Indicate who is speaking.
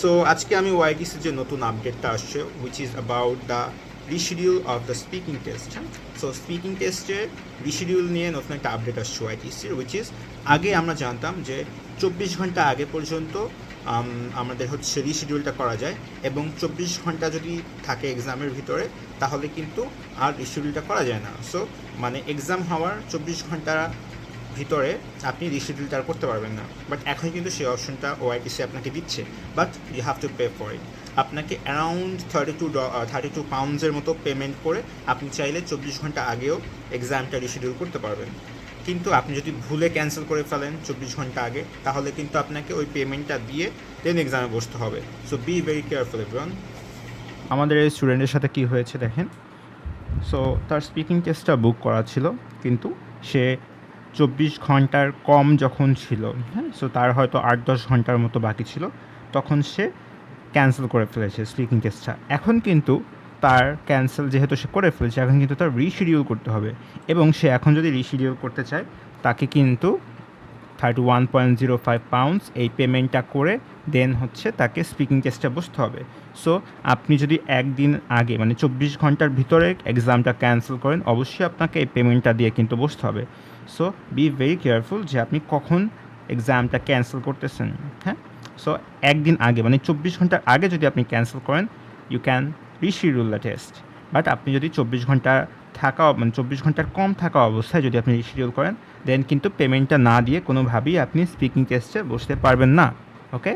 Speaker 1: So আজকে আমি ওয়াইটিসির যে নতুন আপডেটটা আসছে which is about the reschedule of the speaking test so speaking টেস্টে রিশিডিউল নিয়ে নতুন একটা আপডেট আসছে ওয়াইটিসির উইচ ইজ আগে আমরা জানতাম যে চব্বিশ ঘণ্টা আগে পর্যন্ত আমাদের হচ্ছে রিশিডিউলটা করা যায় এবং চব্বিশ ঘণ্টা যদি থাকে এক্সামের ভিতরে, তাহলে কিন্তু আর রিশিডিউলটা করা যায় না। সো মানে এক্সাম হওয়ার চব্বিশ ঘণ্টা ভিতরে আপনি রিশিডিউলটা আর করতে পারবেন না। বাট এখন কিন্তু সেই অপশনটা ওআইটিসি আপনাকে দিচ্ছে। But you have to pay for it আপনাকে around thirty two thirty two পাউন্ডসের মতো পেমেন্ট করে আপনি চাইলে চব্বিশ ঘণ্টা আগেও এক্সামটা রিশিডিউল করতে পারবেন। কিন্তু আপনি যদি ভুলে ক্যান্সেল করে ফেলেন চব্বিশ ঘণ্টা আগে, তাহলে কিন্তু আপনাকে ওই পেমেন্টটা দিয়ে দেন এক্সামে বসতে হবে। So be very careful everyone আমাদের এই স্টুডেন্টের সাথে কি হয়েছে দেখেন। সো তার স্পিকিং টেস্টটা বুক করা ছিল, কিন্তু সে চব্বিশ ঘণ্টার কম যখন ছিল হ্যাঁ সো তার হয়তো আট দশ ঘণ্টার মতো বাকি ছিল, তখন সে ক্যান্সেল করে ফেলেছে স্পিকিং টেস্টটা এখন কিন্তু তার ক্যান্সেল যেহেতু সে করে ফেলেছে, এখন কিন্তু তার রিশিডিউল করতে হবে। এবং সে এখন যদি রিশিডিউল করতে চায়, তাকে কিন্তু thirty one point zero five pounds এই পেমেন্টটা করে দেন হচ্ছে তাকে স্পিকিং টেস্টে বসতে হবে। সো আপনি যদি একদিন আগে মানে চব্বিশ ঘণ্টার ভিতরে এক্সামটা ক্যান্সেল করেন, অবশ্যই আপনাকে এই পেমেন্টটা দিয়ে কিন্তু বসতে হবে। সো বি ভেরি কেয়ারফুল যে আপনি কখন এক্সামটা ক্যান্সেল করতেছেন হ্যাঁ? সো একদিন আগে মানে চব্বিশ ঘণ্টার আগে যদি আপনি ক্যান্সেল করেন you can reschedule the test but আপনি যদি চব্বিশ ঘণ্টা থাকা মানে চব্বিশ ঘণ্টার কম থাকা অবস্থায় যদি আপনি রিশিডিউল করেন দেন কিন্তু পেমেন্টটা না দিয়ে কোনোভাবেই আপনি স্পিকিং টেস্টে বসতে পারবেন না ওকে